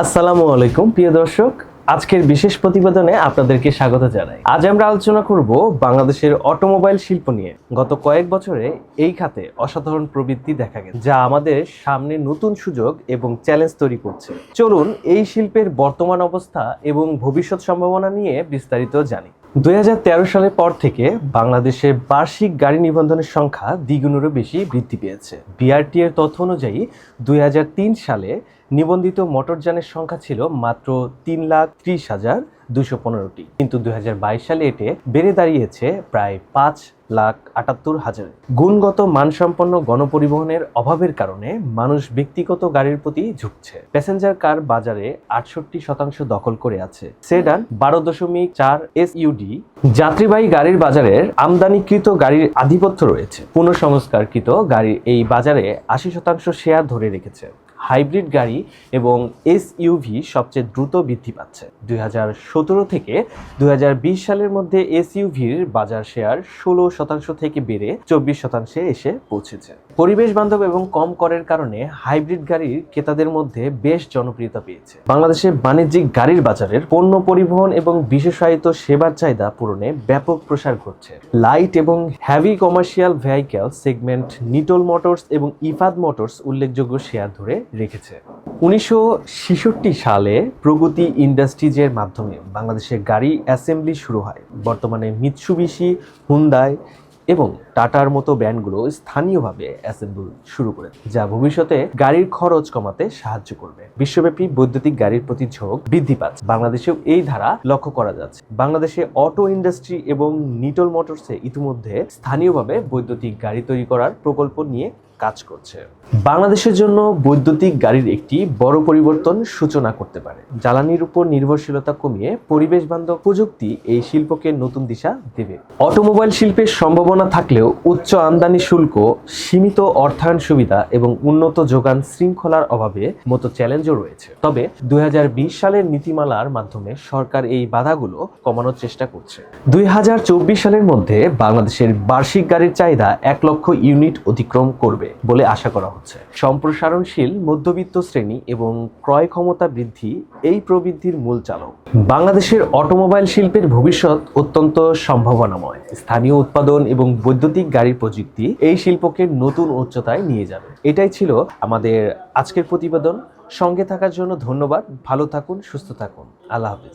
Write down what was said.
আসসালামু আলাইকুম, প্রিয় দর্শক। আজকের বিশেষ প্রতিবেদনে আপনাদেরকে স্বাগত জানাই। আজ আমরা আলোচনা করব বাংলাদেশের অটোমোবাইল শিল্প নিয়ে। গত কয়েক বছরে এই খাতে অসাধারণ প্রবৃত্তি দেখা গেছে, যা আমাদের সামনে নতুন সুযোগ এবং চ্যালেঞ্জ তৈরি করছে। চলুন, এই শিল্পের বর্তমান অবস্থা এবং ভবিষ্যৎ সম্ভাবনা নিয়ে বিস্তারিত জানি। দুই হাজার তেরো সালের পর থেকে বাংলাদেশে বার্ষিক গাড়ি নিবন্ধনের সংখ্যা দ্বিগুণেরও বেশি বৃদ্ধি পেয়েছে। বিআরটি এর তথ্য অনুযায়ী দুই হাজার তিন সালে নিবন্ধিত মোটরযানের সংখ্যা ছিল মাত্র তিন লাখ ত্রিশ হাজার দুশো পনেরোটি। কিন্তু দুই হাজার বাইশ সালে এটি বেড়ে দাঁড়িয়েছে প্রায় পাঁচ লাখ আটাত্তর হাজার। গুণগত মানসম্পন্ন গণপরিবহনের অভাবের কারণে মানুষ ব্যক্তিগত গাড়ির প্রতি ঝুঁকছে। প্যাসেঞ্জার কার বাজারে আটষট্টি শতাংশ দখল করে আছে। সেডান বারো দশমিক চার এস ইউডি যাত্রীবাহী গাড়ির বাজারের আমদানিকৃত গাড়ির আধিপত্য রয়েছে। পুনঃসংস্কারকৃত গাড়ির এই বাজারে আশি শতাংশ শেয়ার ধরে রেখেছে। হাইব্রিড গাড়ি এবং এসইউভি সবচেয়ে দ্রুত বৃদ্ধি পাচ্ছে। দুই হাজার সতেরো থেকে দুই হাজার বিশ সালের মধ্যে এসইউভির বাজার শেয়ার ষোলো শতাংশ থেকে বেড়ে চব্বিশ শতাংশে এসে পৌঁছেছে। পরিবেশ বান্ধব এবং কম করের কারণে হাইব্রিড গাড়ির ক্রেতাদের মধ্যে বেশ জনপ্রিয়তা পেয়েছে। বাংলাদেশে বাণিজ্যিক গাড়ির বাজারের পণ্য পরিবহন এবং বিশেষায়িত সেবার চাহিদা পূরণে ব্যাপক প্রসার ঘটছে। লাইট এবং heavy commercial vehicle segment Nitol Motors এবং ইফাদ মোটরস উল্লেখযোগ্য শেয়ার ধরে রেখেছে। উনিশশো সালে প্রগতি ইন্ডাস্ট্রিজের মাধ্যমে বাংলাদেশে গাড়ি অ্যাসেম্বলি শুরু হয়। বর্তমানে মিৎসুবিশি, হুন্দাই এবং টাটার মতো ব্র্যান্ডগুলো স্থানীয়ভাবে অ্যাসেম্বল শুরু করে, যা ভবিষ্যতে গাড়ির খরচ কমাতে সাহায্য করবে। বিশ্বব্যাপী বৈদ্যুতিক গাড়ির প্রতি ঝোঁক বৃদ্ধি পাচ্ছে। বাংলাদেশেও এই ধারা লক্ষ্য করা যাচ্ছে। বাংলাদেশে অটো ইন্ডাস্ট্রি এবং নিটল মোটরসে ইতিমধ্যে স্থানীয়ভাবে বৈদ্যুতিক গাড়ি তৈরি করার প্রকল্প নিয়ে কাজ করছে। বাংলাদেশের জন্য বৈদ্যুতিক গাড়ির একটি বড় পরিবর্তন সূচনা করতে পারে। জ্বালানির উপর নির্ভরশীলতা কমিয়ে পরিবেশ বান্ধব প্রযুক্তি এই শিল্পকে নতুন দিশা দেবে। অটোমোবাইল শিল্পের সম্ভাবনা থাকলেও উচ্চ আমদানি শুল্ক, সীমিত অর্থায়ন সুবিধা এবং উন্নত যোগান শৃঙ্খলার অভাবে মতো চ্যালেঞ্জও রয়েছে। তবে দুই হাজার বিশ সালের নীতিমালার মাধ্যমে সরকার এই বাধাগুলো কমানোর চেষ্টা করছে। দুই হাজার চব্বিশ সালের মধ্যে বাংলাদেশের বার্ষিক গাড়ির চাহিদা এক লক্ষ ইউনিট অতিক্রম করবে। বলে আশা করা হচ্ছে। সম্প্রসারণশীল মধ্যবিত্ত শ্রেণি এবং ক্রয় ক্ষমতা বৃদ্ধি এই প্রবৃদ্ধির মূল চালক। বাংলাদেশের অটোমোবাইল শিল্পের ভবিষ্যৎ অত্যন্ত সম্ভাবনাময়। স্থানীয় উৎপাদন এবং বৈদ্যুতিক গাড়ির প্রযুক্তি এই শিল্পকে নতুন উচ্চতায় নিয়ে যাবে। এটাই ছিল আমাদের আজকের প্রতিবেদন। সঙ্গে থাকার জন্য ধন্যবাদ। ভালো থাকুন, সুস্থ থাকুন। আল্লাহ হাফিজ।